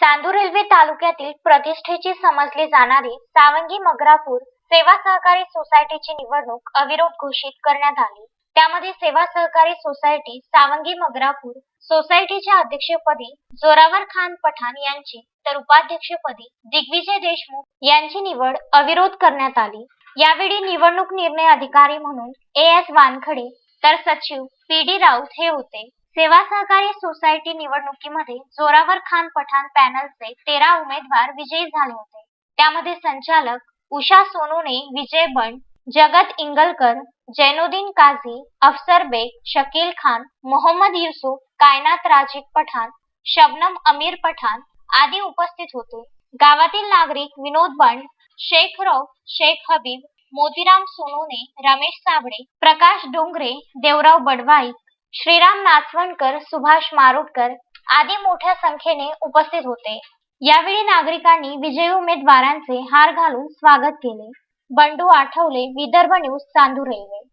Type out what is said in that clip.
Chandur railway तालुक्यातील प्रतिष्ठेची समजली जाणारी सावंगी मगरापूर सेवा सहकारी सोसायटीची निवडणूक अविरोध घोषित करण्यात आली. त्यामध्ये सेवा सहकारी सोसायटी सावंगी मगरापूर सोसायटीच्या अध्यक्षपदी जोरावर खान पठाण यांची तर उपाध्यक्षपदी दिग्विजय देशमुख यांची निवड अविरोध करण्यात आली. यावेळी निवडणूक निर्णय अधिकारी म्हणून ए एस वानखडे तर सचिव पी डी राऊत हे होते. सेवा सहकारी सोसायटी निवडणुकीमध्ये जोरावर खान पठाण पॅनलचे तेरा उमेदवार विजयी झाले होते. त्यामध्ये संचालक उषा सोनूने विजय बंड जगत इंगलकर जैनुद्दीन काझी अफसर बेग शकील खान मोहम्मद युसुफ कायनात राजीक पठाण शबनम अमीर पठाण आदी उपस्थित होते. गावातील नागरिक विनोद बंड शेख रौफ शेख हबीब मोतीराम सोनूने रमेश साबळे प्रकाश डोंगरे देवराव बडवाई श्रीराम नाचवणकर सुभाष मारुटकर आदी मोठ्या संख्येने उपस्थित होते. यावेळी नागरिकांनी विजयी उमेदवारांचे हार घालून स्वागत केले. Bandu Athawale Vidarbha news Chandur Railway.